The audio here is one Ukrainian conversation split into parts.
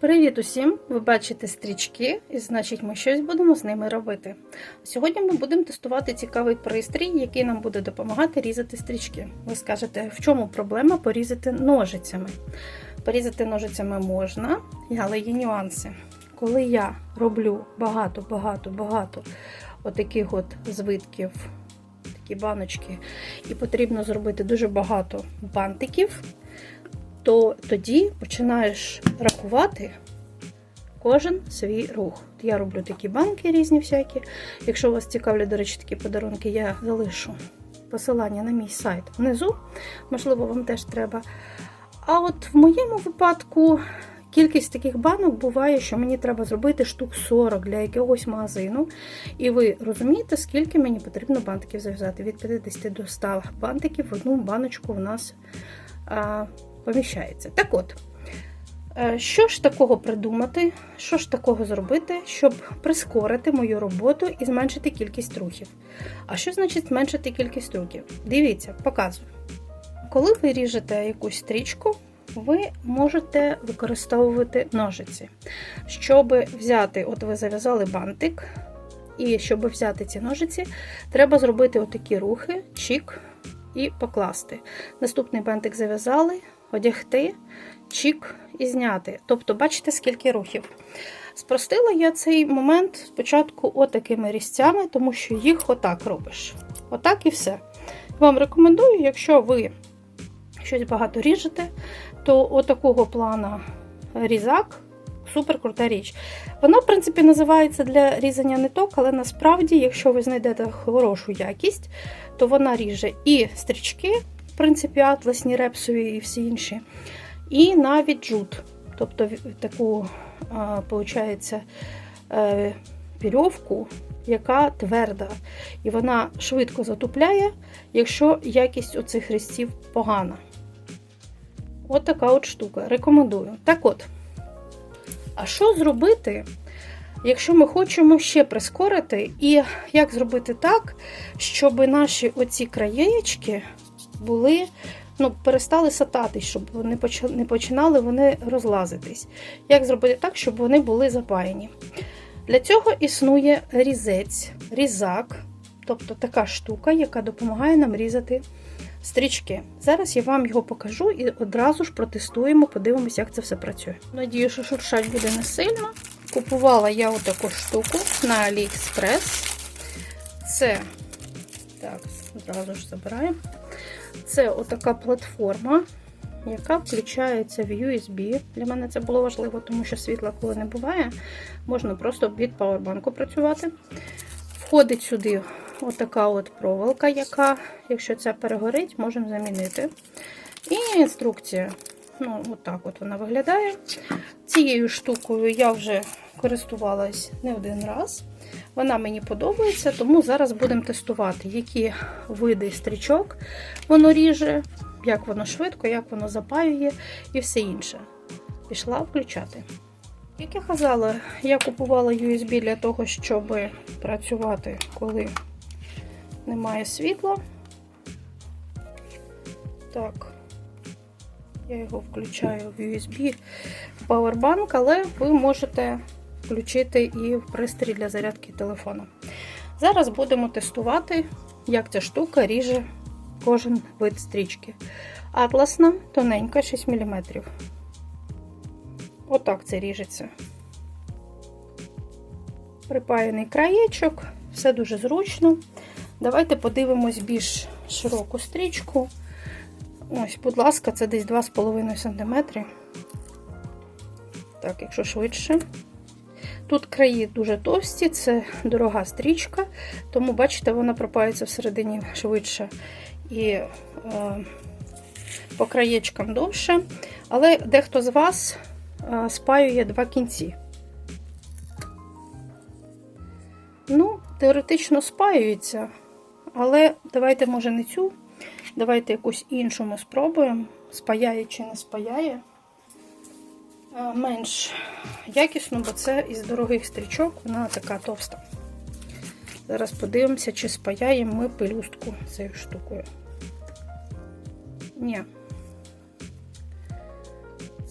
Привіт усім! Ви бачите стрічки, і значить, ми щось будемо з ними робити. Сьогодні ми будемо тестувати цікавий пристрій, який нам буде допомагати різати стрічки. Ви скажете, в чому проблема порізати ножицями? Порізати ножицями можна, але є нюанси. Коли я роблю багато-багато-багато отаких от звитків, такі баночки, і потрібно зробити дуже багато бантиків то тоді починаєш рахувати кожен свій рух. Я роблю такі банки різні всякі. Якщо вас цікавлять, до речі, такі подарунки, я залишу посилання на мій сайт внизу. Можливо, вам теж треба. А от в моєму випадку. Кількість таких банок буває, що мені треба зробити штук 40 для якогось магазину. І ви розумієте, скільки мені потрібно бантиків зав'язати. Від 50 до 100 бантиків в одну баночку у нас а, поміщається. Так от, е, що ж такого придумати, що ж такого зробити, щоб прискорити мою роботу і зменшити кількість рухів? А що значить зменшити кількість рухів? Дивіться, показую. Коли ви ріжете якусь стрічку, ви можете використовувати ножиці. Щоб взяти, от ви зав'язали бантик, і щоб взяти ці ножиці, треба зробити отакі рухи, чік і покласти. Наступний бантик зав'язали, одягти, чік і зняти. Тобто, бачите, скільки рухів. Спростила я цей момент спочатку отакими різцями, тому що їх отак робиш. Отак і все. Вам рекомендую, якщо ви щось багато ріжете, то отакого плана різак супер крута річ. Вона, в принципі, називається для різання ниток, але насправді, якщо ви знайдете хорошу якість, то вона ріже і стрічки, принципі, атласні, репсові і всі інші, і навіть джут. Тобто таку, виходить, е, вірьовку, яка тверда. І вона швидко затупляє, якщо якість оцих різців погана. От така от штука. Рекомендую. Так от. А що зробити, якщо ми хочемо ще прискорити, і як зробити так, щоб наші оці краєчки були, ну, перестали сататись, щоб не починали вони розлазитись. Як зробити так, щоб вони були запаяні? Для цього існує різець, різак, тобто така штука, яка допомагає нам різати стрічки. Зараз я вам його покажу і одразу ж протестуємо, подивимося, як це все працює. Надію, що шуршать буде не сильно. Купувала я отаку штуку на AliExpress. Це, так, одразу ж забираємо. Це отака платформа, яка включається в USB. Для мене це було важливо, тому що світла, коли не буває, можна просто від пауербанку працювати. Входить сюди отака от проволока, яка, якщо ця перегорить, можемо замінити. І інструкція. Ну, отак от вона виглядає. Цією штукою я вже користувалась не один раз. Вона мені подобається, тому зараз будемо тестувати, які види стрічок воно ріже, як воно швидко, як воно запаює і все інше. Пішла включати. Як я казала, я купувала USB для того, щоб працювати, коли немає світла. Так, я його включаю в USB в Powerbank, але ви можете включити і в пристрій для зарядки телефону. Зараз будемо тестувати, як ця штука ріже кожен вид стрічки. Атласна, тоненька, 6 мм. Отак це ріжеться. Припаяний краєчок, все дуже зручно. Давайте подивимось більш широку стрічку. Ось, будь ласка, це десь 2,5 см. Так, якщо швидше. Тут краї дуже товсті, це дорога стрічка, тому, бачите, вона пропається всередині швидше і е, по краєчкам довше. Але дехто з вас е, спаює два кінці. Ну, теоретично спаюється. Але давайте, може, не цю. Давайте якусь іншу ми спробуємо. Спаяє чи не спаяє. Менш якісно, бо це із дорогих стрічок, вона така товста. Зараз подивимося, чи спаяємо ми пелюстку цією штукою. Ні.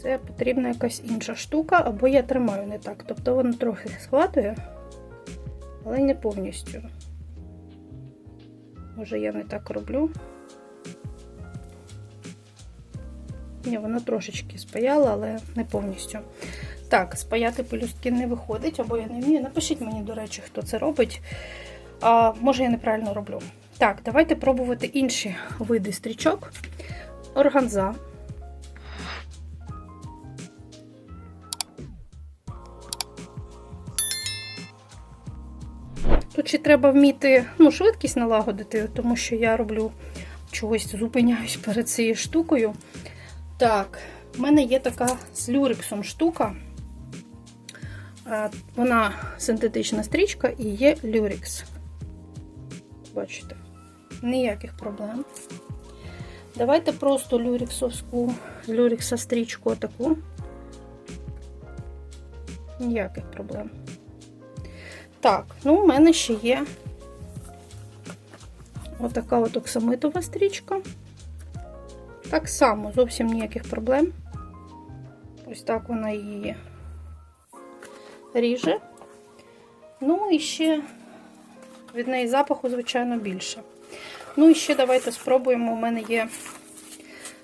Це потрібна якась інша штука, або я тримаю не так. Тобто воно трохи схватує, але не повністю. Може, я не так роблю. Ні, воно трошечки спаяло, але не повністю. Так, спаяти пелюстки не виходить, або я не вмію. Напишіть мені, до речі, хто це робить. А, Може, я неправильно роблю. Так, давайте пробувати інші види стрічок. Органза. Тут ще треба вміти ну, швидкість налагодити, тому що я роблю чогось зупиняюсь перед цією штукою. Так, в мене є така з люрексом штука. Вона синтетична стрічка і є люрекс. Бачите, ніяких проблем. Давайте просто люрексовську, люрекса стрічку таку. Ніяких проблем. Так, ну у мене ще є отака от оксамитова стрічка. Так само, зовсім ніяких проблем. Ось так вона її ріже. Ну і ще від неї запаху, звичайно, більше. Ну і ще давайте спробуємо. У мене є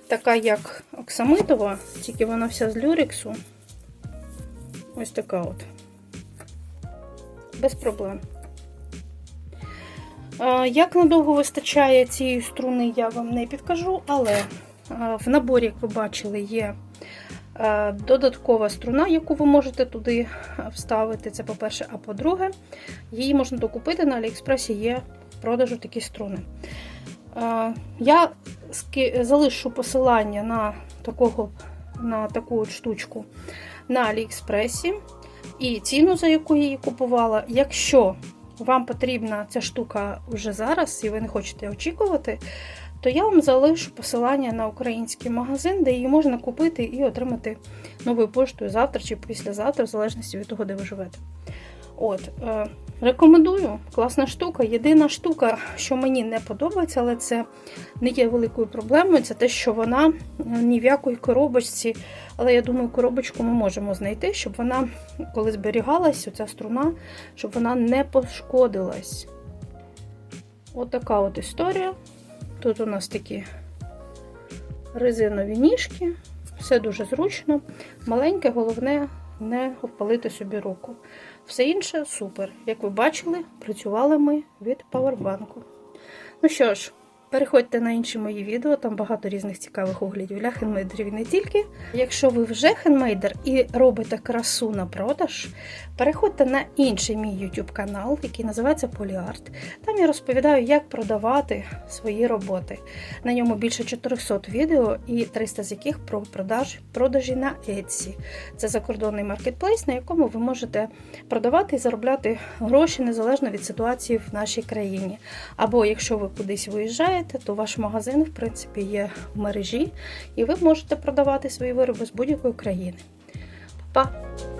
така, як оксамитова, тільки вона вся з люрексу. Ось така от. Без проблем. Як надовго вистачає цієї струни, я вам не підкажу, але в наборі, як ви бачили, є додаткова струна, яку ви можете туди вставити. Це по-перше, а по-друге, її можна докупити на Аліекспресі є в продажу такі струни. Я залишу посилання на такого, на таку от штучку на Аліекспресі і ціну, за яку я її купувала. Якщо вам потрібна ця штука вже зараз, і ви не хочете очікувати, то я вам залишу посилання на український магазин, де її можна купити і отримати новою поштою завтра чи післязавтра, в залежності від того, де ви живете. От, е, Рекомендую, класна штука. Єдина штука, що мені не подобається, але це не є великою проблемою, це те, що вона ні в якої коробочці. Але я думаю, коробочку ми можемо знайти, щоб вона, коли зберігалась, оця струна, щоб вона не пошкодилась. От така от історія. Тут у нас такі резинові ніжки, все дуже зручно. Маленьке, головне не обпалити собі руку. Все інше супер. Як ви бачили, працювали ми від павербанку. Ну що ж, Переходьте на інші мої відео, там багато різних цікавих оглядів для хендмейдерів не тільки. Якщо ви вже хендмейдер і робите красу на продаж, переходьте на інший мій YouTube канал, який називається Polyart. Там я розповідаю, як продавати свої роботи. На ньому більше 400 відео і 300 з яких про продаж, продажі на Etsy. Це закордонний маркетплейс, на якому ви можете продавати і заробляти гроші незалежно від ситуації в нашій країні. Або якщо ви кудись виїжджаєте, маєте, то ваш магазин, в принципі, є в мережі, і ви можете продавати свої вироби з будь-якої країни. Па-па!